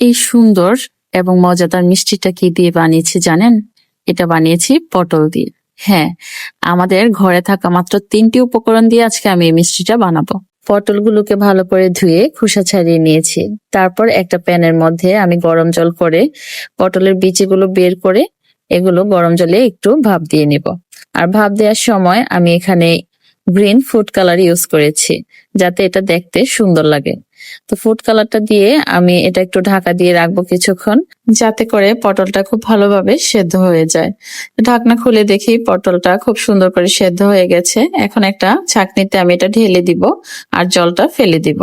এই সুন্দর এবং মজাদার মিষ্টিটা কি দিয়ে বানিয়েছি জানেন? এটা বানিয়েছি পটল দিয়ে। হ্যাঁ আমাদের ঘরে থাকা মাত্র তিনটি উপকরণ দিয়ে আজকে আমি এই মিষ্টিটা বানাবো। পটলগুলোকে ভালো করে ধুয়ে খোসা ছাড়িয়ে নিয়েছি। তারপর একটা প্যানের মধ্যে আমি গরম জল করে পটলের বিচিগুলো বের করে এগুলো গরম জলে একটু ভাপ দিয়ে নিব। আর ভাপ দেওয়ার সময় আমি এখানে গ্রিন ফুড কালার ইউজ করেছি। যাতে এটা দেখতে সুন্দর লাগে। তো ফুড কালারটা দিয়ে আমি এটা একটু ঢাকা দিয়ে রাখব কিছুক্ষণ, যাতে করে পটলটা খুব ভালোভাবে সেদ্ধ হয়ে যায়। ঢাকনা খুলে দেখি পটলটা খুব সুন্দর করে সেদ্ধ হয়ে গেছে। এখন একটা ছাঁকনিতে আমি এটা ঢেলে দিব আর জলটা ফেলে দিব।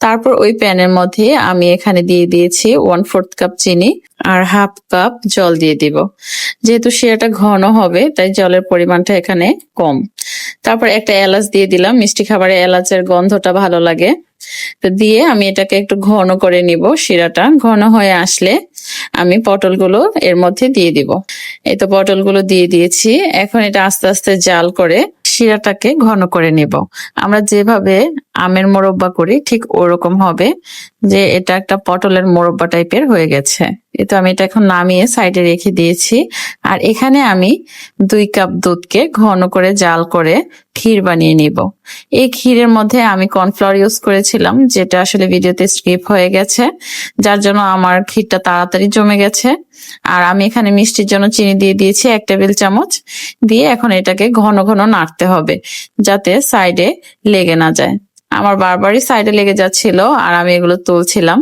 তারপর ওই প্যানের মধ্যে আমি এখানে দিয়ে দিয়েছি ওয়ান ফোর্থ কাপ চিনি আর হাফ কাপ জল দিয়ে দিব। যেহেতু সেটা ঘন হবে, তাই জলের পরিমাণটা এখানে কম। তারপর একটা এলাচ দিয়ে দিলাম। মিষ্টি খাবারে এলাচের গন্ধটা ভালো লাগে। তো দিয়ে আমি এটাকে একটু ঘন করে নিব শিরাটা। ঘন হয়ে আসলে আমি পটলগুলো এর মধ্যে দিয়ে দিব। এই তো পটলগুলো দিয়ে দিয়েছি। এখন এটা আস্তে আস্তে জাল করে শিরাটাকে ঘন করে নিব। আমরা যেভাবে আমের মোরব্বা করি, ঠিক ওরকম হবে যে এটা একটা পটলের মোরব্বা টাইপের হয়ে গেছে। তো আমি এটা এখন নামিয়ে সাইডে রেখে দিয়েছি। আর এখানে আমি দুই কাপ দুধকে ঘন করে জাল করে ক্ষীর বানিয়ে নিব। এই ক্ষীরের মধ্যে আমি কর্নফ্লাওয়ার ইউজ করেছিলাম, যেটা আসলে ভিডিওতে স্কিপ হয়ে গেছে, যার জন্য আমার ক্ষীরটা তাড়াতাড়ি জমে গেছে। আর আমি এখানে মিষ্টির জন্য চিনি দিয়ে দিয়েছি এক টেবিল চামচ, দিয়ে এখন এটাকে ঘন ঘন নাড়তে হবে, যাতে সাইডে লেগে না যায়। আমার বারবারই সাইডে লেগে যাচ্ছিল আর আমি এগুলো তুলছিলাম।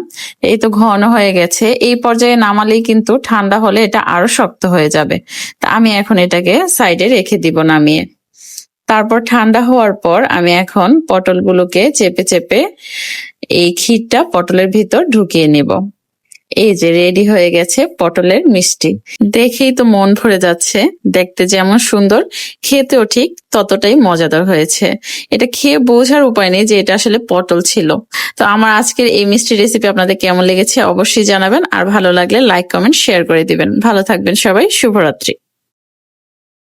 এই তো ঘন হয়ে গেছে। এই পর্যায়ে নামালেই কিন্তু ঠান্ডা হলে এটা আরও শক্ত হয়ে যাবে। তা আমি এখন এটাকে সাইডে রেখে দিব নামিয়ে। তারপর ঠান্ডা হওয়ার পর আমি এখন পটলগুলোকে চেপে চেপে এই ক্ষীরটা পটলের ভিতর ঢুকিয়ে নেব। এই যে রেডি হয়ে গেছে পটলের মিষ্টি। দেখেই তো মন ভরে যাচ্ছে, দেখতে যেমন সুন্দর, খেতেও ঠিক ততটাই মজাদার হয়েছে। এটা খেয়ে বোঝার উপায় নেই যে এটা আসলে পটল ছিল। তো আমার আজকের এই মিষ্টি রেসিপি আপনাদের কেমন লেগেছে অবশ্যই জানাবেন, আর ভালো লাগলে লাইক কমেন্ট শেয়ার করে দিবেন। ভালো থাকবেন সবাই, শুভরাত্রি।